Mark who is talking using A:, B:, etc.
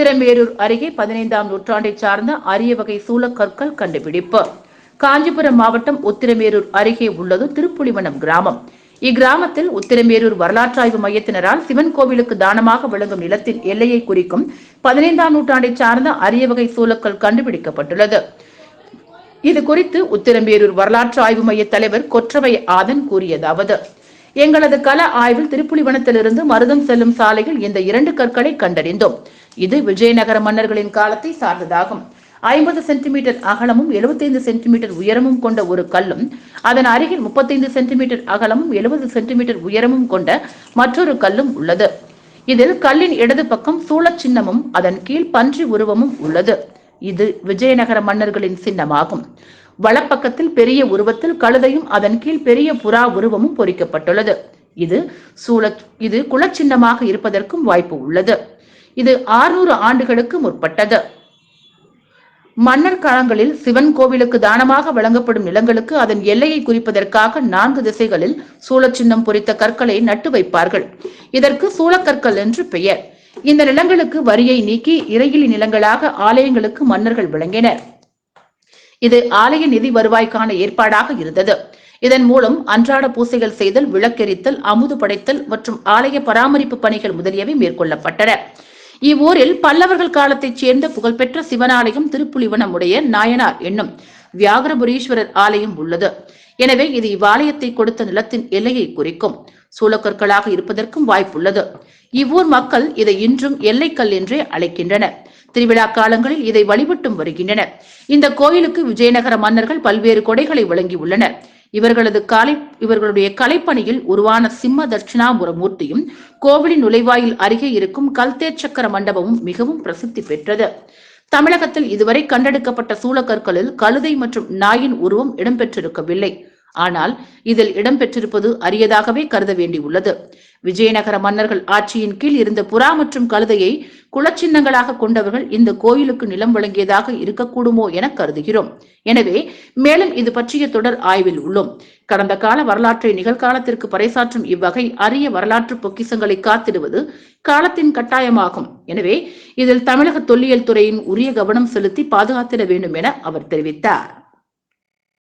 A: உத்திரமேரூர் அருகே பதினைந்தாம் நூற்றாண்டை சார்ந்த அரிய வகை சூளக்கற்கள் கண்டுபிடிப்பு. காஞ்சிபுரம் மாவட்டம் உத்திரமேரூர் அருகே உள்ளது திருப்புலிவனம் கிராமம். இக்கிராமத்தில் உத்திரமேரூர் வரலாற்றாய்வு மையத்தினரால் சிவன் கோவிலுக்கு தானமாக விளங்கும் நிலத்தின் எல்லையை குறிக்கும் பதினைந்தாம் நூற்றாண்டை சார்ந்த அரிய வகை சூலக்கல் கண்டுபிடிக்கப்பட்டுள்ளது. இது குறித்து உத்திரம்பேரூர் வரலாற்று ஆய்வு மைய தலைவர் கொற்றவை ஆதன் கூறியதாவது. எங்களது கள ஆய்வில் திருப்புலிவனத்திலிருந்து மருதம் செல்லும் சாலையில் இந்த இரண்டு கற்களை கண்டறிந்தோம். இது விஜயநகர மன்னர்களின் காலத்தை சார்ந்ததாகும். ஐம்பது சென்டிமீட்டர் அகலமும் 75 சென்டிமீட்டர் உயரமும் கொண்ட ஒரு கல்லும் அதன் அருகில் 35 சென்டிமீட்டர் அகலமும் 70 சென்டிமீட்டர் உயரமும் கொண்ட மற்றொரு கல்லும் உள்ளது. இதில் கல்லின் இடது பக்கம் சூழச் சின்னமும் அதன் கீழ் பன்றி உருவமும் உள்ளது. இது விஜயநகர மன்னர்களின் சின்னமாகும். வலப்பக்கத்தில் பெரிய உருவத்தில் கழுதையும் அதன் கீழ் பெரிய புறா உருவமும் பொறிக்கப்பட்டுள்ளது. இது சூழ இது குலச்சின்னமாக இருப்பதற்கும் வாய்ப்பு உள்ளது. இது ஆறுநூறு ஆண்டுகளுக்கு முற்பட்டது. மன்னர் காலங்களில் சிவன் கோவிலுக்கு தானமாக வழங்கப்படும் நிலங்களுக்கு அதன் எல்லையை குறிப்பதற்காக நான்கு திசைகளில் சூழச்சின்னம் பொறித்த கற்களை நட்டு வைப்பார்கள். இதற்கு சூளக்கற்கள் என்று பெயர். இந்த நிலங்களுக்கு வரியை நீக்கி இறையிலி நிலங்களாக ஆலயங்களுக்கு மன்னர்கள் விளங்கினர். இது ஆலய நிதி வருவாய்க்கான ஏற்பாடாக இருந்தது. இதன் மூலம் அன்றாட பூசைகள் செய்தல் விளக்கெரித்தல் அமுது படைத்தல் மற்றும் ஆலய பராமரிப்பு பணிகள் முதலியவை மேற்கொள்ளப்பட்டன. இவ்வூரில் பல்லவர்கள் காலத்தைச் சேர்ந்த புகழ்பெற்ற சிவனாலயம் திருப்புலிவனம் உடைய நாயனார் என்னும் வியாகரபுரீஸ்வரர் ஆலயம் உள்ளது. எனவே இது இவ்வாலயத்தை கொடுத்த நிலத்தின் எல்லையை குறிக்கும். சூளக்கற்களாக இருப்பதற்கும் வாய்ப்புள்ளது. இவ்வூர் மக்கள் இதை இன்றும் எல்லைக்கல் என்றே அழைக்கின்றனர். திருவிழா காலங்களில் இதை வழிபட்டும் வருகின்றனர். இந்த கோயிலுக்கு விஜயநகர மன்னர்கள் பல்வேறு கொடைகளை வழங்கியுள்ளனர். இவர்களது கலை இவர்களுடைய கலைப்பணியில் உருவான சிம்ம தட்சிணாமுர மூர்த்தியும் கோவிலின் நுழைவாயில் அருகே இருக்கும் கல்தேச்சக்கர மண்டபமும் மிகவும் பிரசித்தி பெற்றது. தமிழகத்தில் இதுவரை கண்டெடுக்கப்பட்ட சூளக்கற்களில் கழுதை மற்றும் நாயின் உருவம் இடம்பெற்றிருக்கவில்லை. ஆனால் இதில் இடம்பெற்றிருப்பது அரியதாகவே கருத வேண்டியுள்ளது. விஜயநகர மன்னர்கள் ஆட்சியின் கீழ் இருந்த புறா மற்றும் கழுதையை குலச்சின்னங்களாக கொண்டவர்கள் இந்த கோயிலுக்கு நிலம் வழங்கியதாக இருக்கக்கூடுமோ என கருதுகிறோம். எனவே மேலும் இது பற்றிய தொடர் ஆய்வில் உள்ளோம். கடந்த கால வரலாற்றை நிகழ்காலத்திற்கு பறைசாற்றும் இவ்வகை அரிய வரலாற்று பொக்கிசங்களை காத்திடுவது காலத்தின் கட்டாயமாகும். எனவே இதில் தமிழக தொல்லியல் துறையின் உரிய கவனம் செலுத்தி பாதுகாத்திட வேண்டும் என அவர் தெரிவித்தார்.